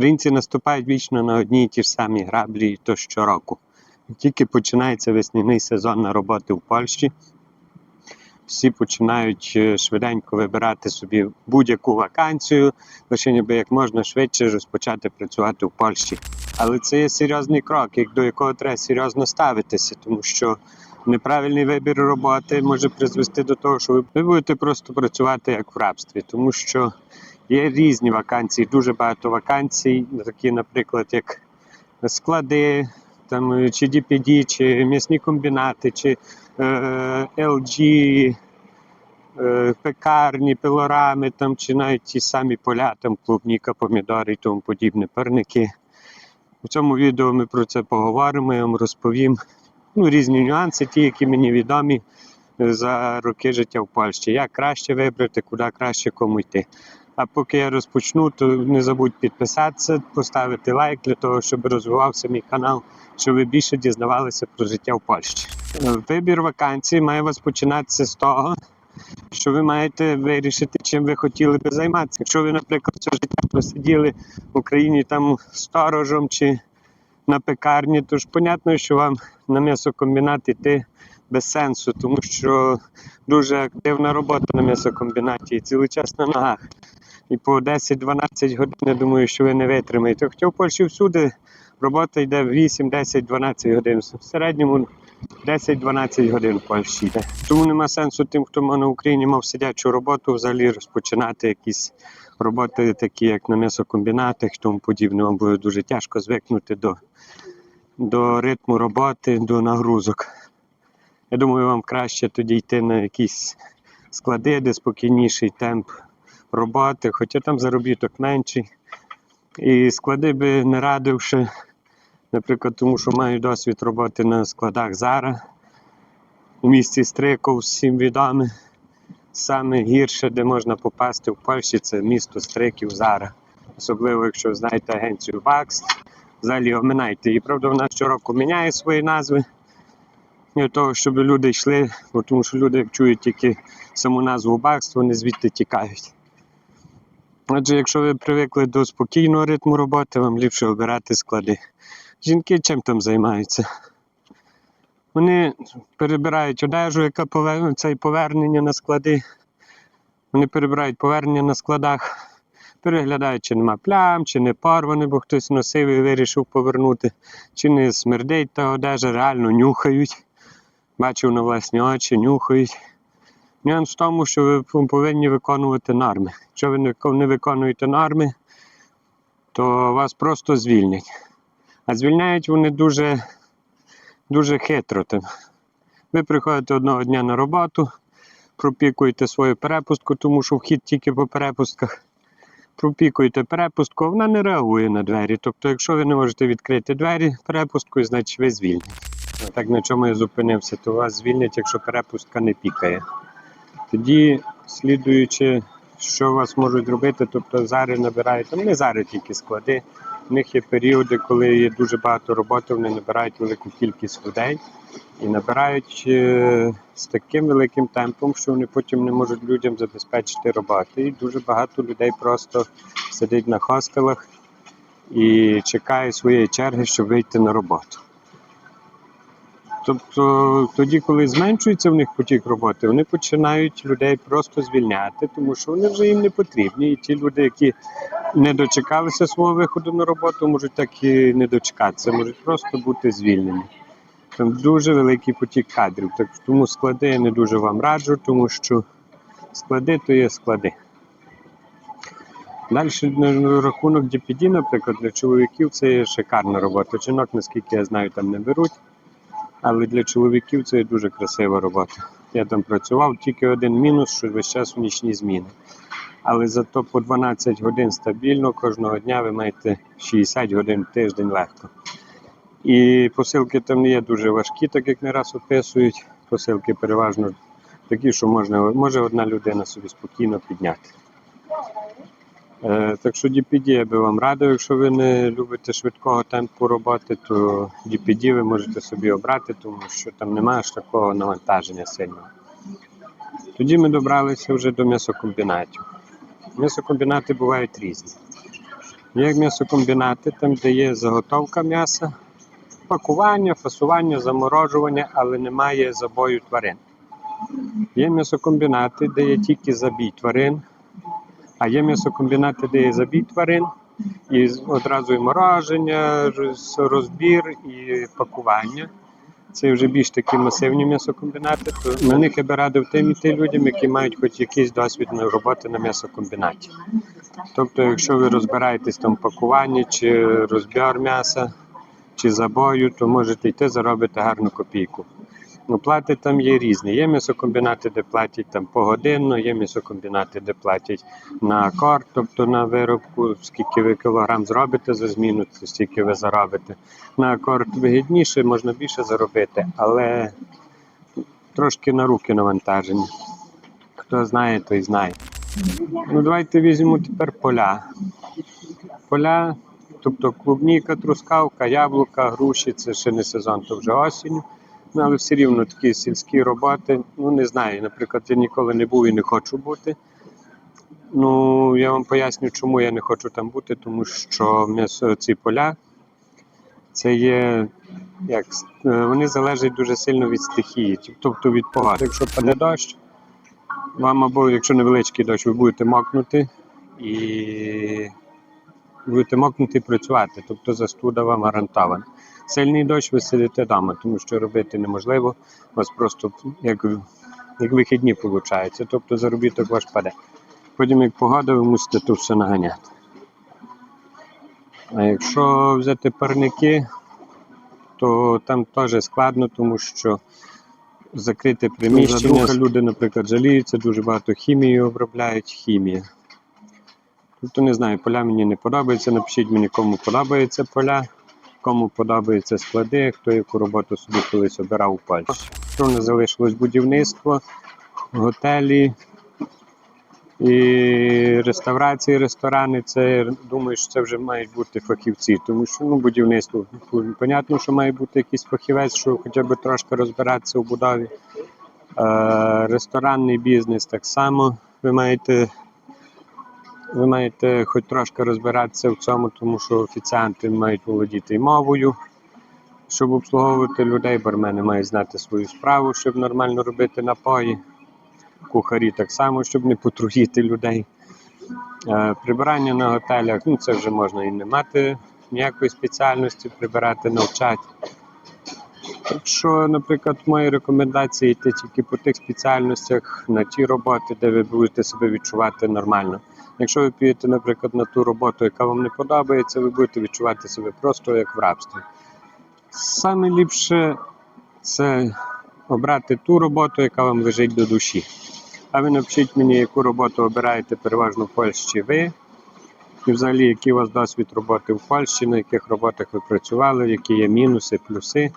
Українці наступають вічно на одні і ті ж самі граблі, і то щороку. Тільки починається весняний сезон на роботи в Польщі. Всі починають е, швиденько вибирати собі будь-яку вакансію, лише ніби як можна швидше розпочати працювати в Польщі. Але це є серйозний крок, до якого треба серйозно ставитися, тому що неправильний вибір роботи може призвести до того, що ви будете просто працювати як в рабстві, тому що є різні вакансії, дуже багато вакансій, такі, наприклад, як склади, там, чи DPD, чи м'ясні комбінати, чи е, LG, е, пекарні, пилорами, там, чи навіть ті самі поля, там, клубніка, помідори і тому подібне, парники. У цьому відео ми про це поговоримо, я вам розповім ну, різні нюанси, ті, які мені відомі е, за роки життя в Польщі. Як краще вибрати, куди краще кому йти. А поки я розпочну, то не забудь підписатися, поставити лайк для того, щоб розвивався мій канал, щоб ви більше дізнавалися про життя в Польщі. Вибір вакансій має вас починатися з того, що ви маєте вирішити, чим ви хотіли би займатися. Якщо ви, наприклад, все життя просиділи в Україні там сторожем чи на пекарні, то ж понятно, що вам на м'ясокомбінат йти без сенсу, тому що дуже активна робота на м'ясокомбінаті і цілий час на ногах. І по 10-12 годин, я думаю, що ви не витримаєте. Хоча в Польщі всюди робота йде 8, 10, 12 годин. В середньому 10-12 годин в Польщі йде. Тому нема сенсу тим, хто на Україні мав сидячу роботу, взагалі розпочинати якісь роботи, такі як на м'ясокомбінатах тому подібне. Вам буде дуже тяжко звикнути до, до ритму роботи, до нагрузок. Я думаю, вам краще тоді йти на якісь склади, де спокійніший темп роботи, хоча там заробіток менший. І склади би не радив ще, наприклад, тому що маю досвід роботи на складах Зара у місті Стриков, всім відоме. Саме гірше, де можна попасти в Польщі, це місто Стриків Зара. Особливо, якщо знаєте агенцію Бакс, взагалі оминайте її. Правда, вона щороку міняє свої назви для того, щоб люди йшли, тому що люди, чують тільки саму назву Бакс, вони звідти тікають. Отже, якщо ви привикли до спокійного ритму роботи, вам ліпше обирати склади. Жінки чим там займаються? Вони перебирають одежу, яка пове- це повернення на склади. Вони перебирають повернення на складах, переглядають, чи нема плям, чи не порване, бо хтось носив і вирішив повернути, чи не смердить та одежа, реально нюхають. Бачив на власні очі, нюхають. Нюанс в тому, що ви повинні виконувати норми. Якщо ви не виконуєте норми, то вас просто звільнять. А звільняють вони дуже, дуже хитро. Ви приходите одного дня на роботу, пропікуєте свою перепустку, тому що вхід тільки по перепустках. Пропікуєте перепустку, а вона не реагує на двері. Тобто, якщо ви не можете відкрити двері перепусткою, значить ви звільнені. Так на чому я зупинився, то вас звільнять, якщо перепустка не пікає. Тоді, слідуючи, що вас можуть робити, тобто зараз набирають, там не зараз тільки склади. У них є періоди, коли є дуже багато роботи, вони набирають велику кількість людей і набирають е, з таким великим темпом, що вони потім не можуть людям забезпечити роботи. І дуже багато людей просто сидить на хостелах і чекає своєї черги, щоб вийти на роботу. Тобто тоді, коли зменшується в них потік роботи, вони починають людей просто звільняти, тому що вони вже їм не потрібні. І ті люди, які не дочекалися свого виходу на роботу, можуть так і не дочекатися, можуть просто бути звільнені. Там дуже великий потік кадрів. Так, тому склади я не дуже вам раджу, тому що склади то є склади. Далі на рахунок DPD, наприклад, для чоловіків це є шикарна робота. Жінок, наскільки я знаю, там не беруть. Але для чоловіків це дуже красива робота. Я там працював, тільки один мінус, що весь час у нічні зміни. Але зато по 12 годин стабільно кожного дня ви маєте 60 годин в тиждень легко. І посилки там не є дуже важкі, так як не раз описують. Посилки переважно такі, що можна, може одна людина собі спокійно підняти. Е, так що DPD я би вам радив, якщо ви не любите швидкого темпу роботи, то DPD ви можете собі обрати, тому що там немає ж такого навантаження сильного. Тоді ми добралися вже до м'ясокомбінатів. М'ясокомбінати бувають різні. Є м'ясокомбінати, там, де є заготовка м'яса, пакування, фасування, заморожування, але немає забою тварин. Є м'ясокомбінати, де є тільки забій тварин, а є м'ясокомбінати, де є забій тварин, і одразу і мороження, розбір і пакування. Це вже більш такі масивні м'ясокомбінати. То на них я би радив тим іти людям, які мають хоч якийсь досвід роботи на м'ясокомбінаті. Тобто, якщо ви розбираєтесь там в пакуванні чи розбір м'яса, чи забою, то можете йти заробити гарну копійку. Ну, плати там є різні. Є м'ясокомбінати, де платять там погодинно, є м'ясокомбінати, де платять на акорд, тобто на виробку, скільки ви кілограм зробите за зміну, то стільки ви заробите. На акорд вигідніше, можна більше заробити, але трошки на руки навантажені. Хто знає, той знає. Ну, давайте візьмемо тепер поля. Поля, тобто клубніка, трускавка, яблука, груші це ще не сезон, то вже осінню. Ну, але все рівно такі сільські роботи, ну не знаю. Наприклад, я ніколи не був і не хочу бути. Ну, я вам поясню, чому я не хочу там бути, тому що м'ясо ці поля це є як е, вони залежать дуже сильно від стихії, тобто від погоди. Якщо паде дощ, вам або якщо невеличкий дощ, ви будете мокнути і будете мокнути і працювати, тобто застуда вам гарантована. Сильний дощ ви сидите вдома, тому що робити неможливо. У вас просто як, як вихідні виходить, тобто заробіток ваш паде. Потім, як погода, ви мусите то все наганяти. А якщо взяти парники, то там теж складно, тому що закрите приміщення. Люди, наприклад, жаліються, дуже багато хімії обробляють, хімія. Тобто не знаю, поля мені не подобаються. Напишіть мені, кому подобаються поля, кому подобаються склади, хто яку роботу собі колись обирав у Польщі. Що не залишилось будівництво, готелі і реставрації, ресторани. Це думаю, що це вже мають бути фахівці, тому що ну, будівництво понятно, що має бути якийсь фахівець, що хоча б трошки розбиратися у будові. Е, ресторанний бізнес так само. Ви маєте ви маєте хоч трошки розбиратися в цьому, тому що офіціанти мають володіти мовою, щоб обслуговувати людей, бармени мають знати свою справу, щоб нормально робити напої. Кухарі так само, щоб не потруїти людей. Е, Прибирання на готелях, ну це вже можна і не мати ніякої спеціальності, прибирати навчать. Якщо, наприклад, мої рекомендації йти тільки по тих спеціальностях на ті роботи, де ви будете себе відчувати нормально. Якщо ви підете, наприклад, на ту роботу, яка вам не подобається, ви будете відчувати себе просто як в рабстві. Саме ліпше це обрати ту роботу, яка вам лежить до душі. А ви напишіть мені, яку роботу обираєте переважно в Польщі ви, і взагалі, який у вас досвід роботи в Польщі, на яких роботах ви працювали, які є мінуси, плюси.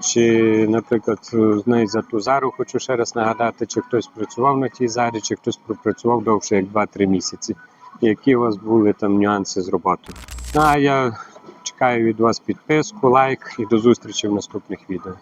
Чи, наприклад, навіть за ту зару хочу ще раз нагадати, чи хтось працював на тій зарі, чи хтось пропрацював довше як 2-3 місяці. Які у вас були там нюанси з роботою. Ну, А я чекаю від вас підписку, лайк і до зустрічі в наступних відео.